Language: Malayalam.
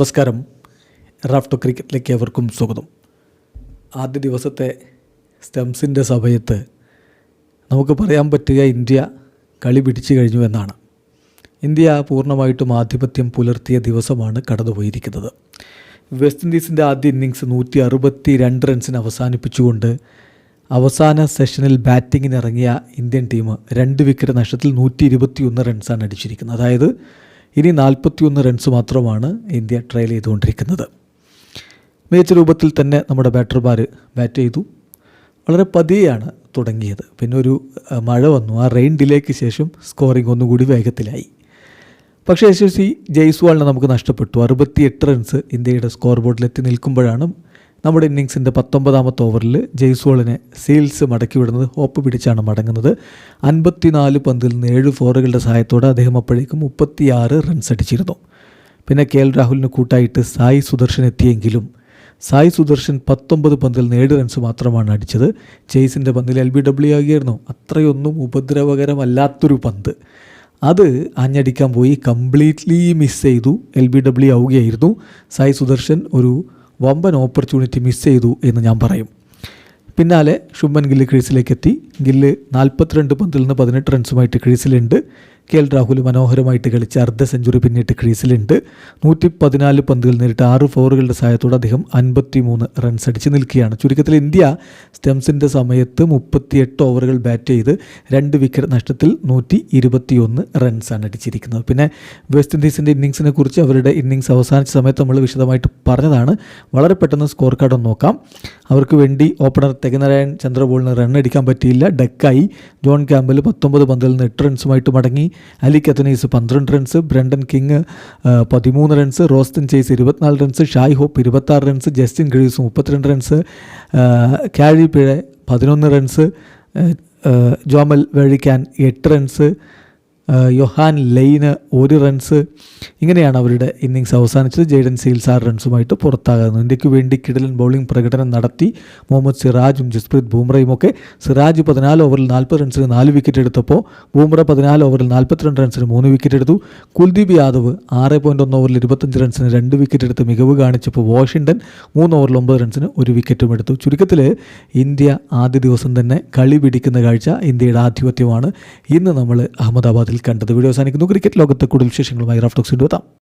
നമസ്കാരം. റാഫ്റ്റോ ക്രിക്കറ്റിലേക്ക് അവർക്കും സ്വാഗതം. ആദ്യ ദിവസത്തെ സ്റ്റംസിന്റെ സമയത്ത് നമുക്ക് പറയാൻ പറ്റുക ഇന്ത്യ കളി പിടിച്ചു കഴിഞ്ഞു എന്നാണ്. ഇന്ത്യ പൂർണമായിട്ടും ആധിപത്യം പുലർത്തിയ ദിവസമാണ് കടന്നുപോയിരിക്കുന്നത്. വെസ്റ്റ് ഇൻഡീസിന്റെ ആദ്യ ഇന്നിങ്സ് നൂറ്റി അറുപത്തി രണ്ട് റൺസിന് അവസാനിപ്പിച്ചുകൊണ്ട് അവസാന സെഷനിൽ ബാറ്റിങ്ങിനിറങ്ങിയ ഇന്ത്യൻ ടീം രണ്ട് വിക്കറ്റ് നഷ്ടത്തിൽ നൂറ്റി ഇരുപത്തിയൊന്ന് റൺസാണ് അടിച്ചിരിക്കുന്നത്. അതായത് ഇനി നാൽപ്പത്തിയൊന്ന് റൺസ് മാത്രമാണ് ഇന്ത്യ ട്രയൽ ചെയ്തുകൊണ്ടിരിക്കുന്നത്. മികച്ച രൂപത്തിൽ തന്നെ നമ്മുടെ ബാറ്റർമാർ ബാറ്റ് ചെയ്തു. വളരെ പതിയെയാണ് തുടങ്ങിയത്. പിന്നെ ഒരു മഴ വന്നു. ആ റെയിൻ ഡിലേക്ക് ശേഷം സ്കോറിംഗ് ഒന്നുകൂടി വേഗത്തിലായി. പക്ഷേ യശസ്വി ജയ്സ്വാളിനെ നമുക്ക് നഷ്ടപ്പെട്ടു. അറുപത്തിയെട്ട് റൺസ് ഇന്ത്യയുടെ സ്കോർ ബോർഡിലെത്തി നിൽക്കുമ്പോഴാണ് നമ്മുടെ ഇന്നിങ്സിന്റെ പത്തൊമ്പതാമത്തെ ഓവറിൽ ജയ്സോളിനെ സീൽസ് മടക്കി വിടുന്നത് ഹോപ്പ് പിടിച്ചാണ് മടങ്ങുന്നത്. അൻപത്തിനാല് പന്തിൽ നിന്ന് ഏഴ് ഫോറുകളുടെ സഹായത്തോടെ അദ്ദേഹം അപ്പോഴേക്കും മുപ്പത്തിയാറ് റൺസ് അടിച്ചിരുന്നു. പിന്നെ കെ എൽ രാഹുലിന് കൂട്ടായിട്ട് സായി സുദർശൻ എത്തിയെങ്കിലും സായി സുദർശൻ പത്തൊമ്പത് പന്തിൽ നിന്ന് ഏഴ് റൺസ് മാത്രമാണ് അടിച്ചത്. ജെയ്സിന്റെ പന്തിൽ എൽ ബി ഡബ്ല്യു ആകിയായിരുന്നു അത്രയൊന്നും ഉപദ്രവകരമല്ലാത്തൊരു പന്ത്. അത് അഞ്ഞടിക്കാൻ പോയി കംപ്ലീറ്റ്ലി മിസ് ചെയ്തു. എൽ ബി ഡബ്ല്യു ആവുകയായിരുന്നു. സായി സുദർശൻ ഒരു വമ്പൻ ഓപ്പർച്യൂണിറ്റി മിസ് ചെയ്തു എന്ന് ഞാൻ പറയും. പിന്നാലെ ശുഭൻ ഗില്ല് ക്രീസിലേക്ക് എത്തി ഗില്ല് നാൽപ്പത്തിരണ്ട് പന്തിൽ നിന്ന് പതിനെട്ട് റൺസുമായിട്ട് ക്രീസിലുണ്ട് കെ എൽ രാഹുൽ മനോഹരമായിട്ട് കളിച്ച് അർദ്ധ സെഞ്ചുറി പിന്നിട്ട് ക്രീസിലുണ്ട്. നൂറ്റി പതിനാല് പന്തുകൾ നേരിട്ട് ആറ് ഫോറുകളുടെ സഹായത്തോടെ അദ്ദേഹം അൻപത്തി മൂന്ന് റൺസ് അടിച്ച് നിൽക്കുകയാണ്. ചുരുക്കത്തിൽ ഇന്ത്യ സ്റ്റെംസിന്റെ സമയത്ത് മുപ്പത്തിയെട്ട് ഓവറുകൾ ബാറ്റ് ചെയ്ത് രണ്ട് വിക്കറ്റ് നഷ്ടത്തിൽ നൂറ്റി ഇരുപത്തിയൊന്ന് റൺസാണ് അടിച്ചിരിക്കുന്നത്. പിന്നെ വെസ്റ്റ് ഇൻഡീസിന്റെ ഇന്നിങ്സിനെ കുറിച്ച് അവരുടെ ഇന്നിങ്സ് അവസാനിച്ച സമയത്ത് നമ്മൾ വിശദമായിട്ട് പറഞ്ഞതാണ്. വളരെ പെട്ടെന്ന് സ്കോർ കാർഡ് ഒന്ന് നോക്കാം. അവർക്ക് വേണ്ടി ഓപ്പണർ തെഗനാരായൺ ചന്ദ്രബോളിന് റൺ അടിക്കാൻ പറ്റിയില്ല. ഡെക്കായി ജോൺ ക്യാമ്പൽ പത്തൊമ്പത് പന്തിൽ നിന്ന് എട്ട് റൺസുമായിട്ട് മടങ്ങി. അലി കത്തനീസ് പന്ത്രണ്ട് റൺസ് ബ്രണ്ടൻ കിങ് പതിമൂന്ന് റൺസ് റോസ്റ്റൻ ചേസ് ഇരുപത്തിനാല് റൺസ് ഷായ് ഹോപ്പ് ഇരുപത്താറ് റൺസ് ജസ്റ്റിൻ ഗ്രീസ് മുപ്പത്തിരണ്ട് റൺസ് കാഴി പിഴ പതിനൊന്ന് റൺസ് ജോമൽ വെഴിക്കാൻ എട്ട് റൺസ് യൊഹാൻ ലെയ്ന് ഒരു റൺസ്. ഇങ്ങനെയാണ് അവരുടെ ഇന്നിങ്സ് അവസാനിച്ചത്. ജെയ്ഡൻ സീൽസ് ആറ് റൺസുമായിട്ട് പുറത്താകുന്നു. ഇന്ത്യയ്ക്ക് വേണ്ടി കിടലൻ ബൗളിംഗ് പ്രകടനം നടത്തി മുഹമ്മദ് സിറാജും ജസ്പ്രീത് ബൂംറയും ഒക്കെ. സിറാജ് പതിനാല് ഓവറിൽ നാൽപ്പത് റൺസിന് നാല് വിക്കറ്റ് എടുത്തപ്പോൾ ബൂംറ പതിനാല് ഓവറിൽ നാൽപ്പത്തിരണ്ട് റൺസിന് മൂന്ന് വിക്കറ്റ് എടുത്തു. കുൽദീപ് യാദവ് ആറ് പോയിന്റ് ഒന്ന് ഓവറിൽ ഇരുപത്തഞ്ച് റൺസിന് രണ്ട് വിക്കറ്റ് എടുത്ത് മികവ് കാണിച്ചപ്പോൾ വാഷിംഗ്ടൺ മൂന്ന് ഓവറിൽ ഒമ്പത് റൺസിന് ഒരു വിക്കറ്റും എടുത്തു. ചുരുക്കത്തിൽ ഇന്ത്യ ആദ്യ ദിവസം തന്നെ കളി പിടിക്കുന്ന കാഴ്ച ഇന്ത്യയുടെ ആധിപത്യമാണ്. ഇന്ന് നമ്മൾ അഹമ്മദാബാദിൽ കണ്ടത്. വീഡിയോ അവസാനിക്കുന്നു. ക്രിക്കറ്റ് ലോകത്തെ കൂടുതൽ വിശേഷങ്ങളുമായി റഫ്റ്റോക്സ് എത്താം.